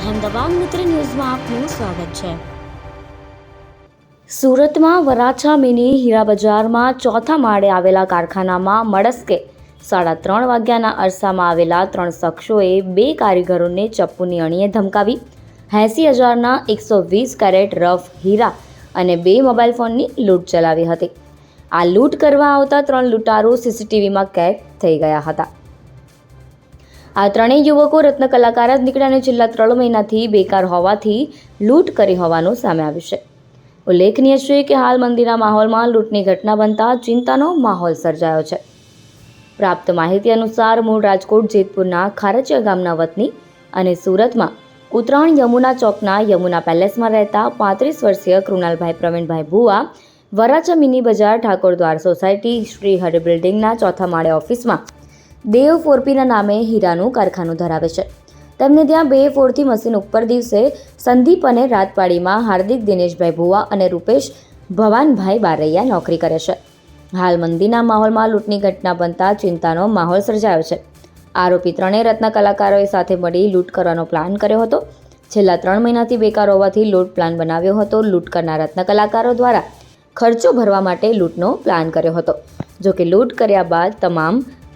અહેમદાબાદ મિત્ર ન્યૂઝમાં આપનું સ્વાગત છે. સુરતમાં વરાછા મિની હીરા બજારમાં ચોથા માળે આવેલા કારખાનામાં મળસ્કે સાડા ત્રણ વાગ્યાના અરસામાં આવેલા ત્રણ શખ્સોએ બે કારીગરોને ચપ્પુની અણીએ ધમકાવી. એંસી હજારના એકસો વીસ કેરેટ રફ હીરા અને બે મોબાઈલ ફોનની લૂંટ ચલાવી હતી. આ લૂંટ કરવા આવતા ત્રણ લૂંટારો સીસીટીવીમાં કેદ થઈ ગયા હતા. આ ત્રણેય યુવકો રત્ન કલાકાર જ નીકળ્યા અને છેલ્લા ત્રણ મહિનાથી બેકાર હોવાથી લૂંટ કરી હોવાનું સામે આવ્યું છે. ઉલ્લેખનીય છે કે હાલ મંદિરના માહોલમાં લૂંટની ઘટના બનતા ચિંતાનો માહોલ સર્જાયો છે. પ્રાપ્ત માહિતી અનુસાર મૂળ રાજકોટ જેતપુરના ખારચિયા ગામના વતની અને સુરતમાં ઉત્તરાયણ યમુના ચોકના યમુના પેલેસમાં રહેતા પાંત્રીસ વર્ષીય કૃણાલભાઈ પ્રવીણભાઈ ભુવા વરાછા મિની બજાર ઠાકોર દ્વાર સોસાયટી શ્રી હરિ બિલ્ડિંગના ચોથા માળે ઓફિસમાં દેવ ફોરપીના નામે હીરાનું કારખાનું ધરાવે છે. તેમને ત્યાં બે ફોરથી મશીન ઉપર દિવસે સંદીપ અને રાતપાડીમાં હાર્દિક દિનેશભાઈ ભુવા અને રૂપેશ ભવાનભાઈ બારૈયા નોકરી કરે છે. હાલ મંદીના માહોલમાં લૂંટની ઘટના બનતા ચિંતાનો માહોલ સર્જાયો છે. આરોપી ત્રણેય રત્ન કલાકારોએ સાથે મળી લૂંટ કરવાનો પ્લાન કર્યો હતો. છેલ્લા ત્રણ મહિનાથી બેકાર હોવાથી લૂંટ પ્લાન બનાવ્યો હતો. લૂંટ કરનાર રત્ન કલાકારો દ્વારા ખર્ચો ભરવા માટે લૂંટનો પ્લાન કર્યો હતો. જોકે લૂંટ કર્યા બાદ તમામ